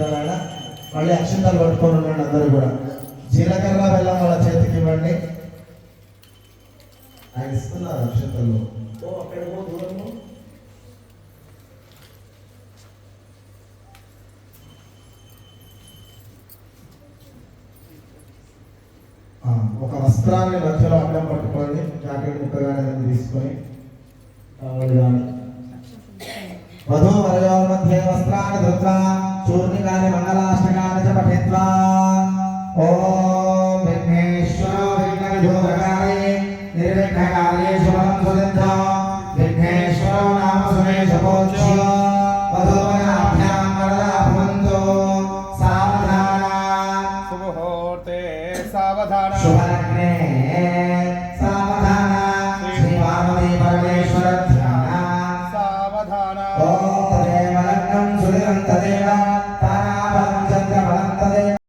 శ్రీనారాయణ మళ్ళీ అక్షంతాలు పట్టుకొని ఉండండి అందరూ కూడా. జీలకర్ర బెల్లం వాళ్ళ చేతికి ఇవ్వండి. ఆయన ఇస్తున్నారు అక్షంతలు. ఓ అక్కడ పో దూరము. ఆ, ఒక వస్త్రాన్ని మధ్యలో అడ్డం పట్టుకొని జాకెట్ ముక్క కానీ ఏదైనా తీసుకొని चूर्णिकानि मङ्गलाष्टकानि च पठित्वा ॐ विघ्नेश्वर विघ्नविधोदकारे निर्विघ्नकार्ये शुभं सुसिद्ध विघ्नेश्वर नाम सुमे सावधाना परमेश्वर ध्याना सावधाना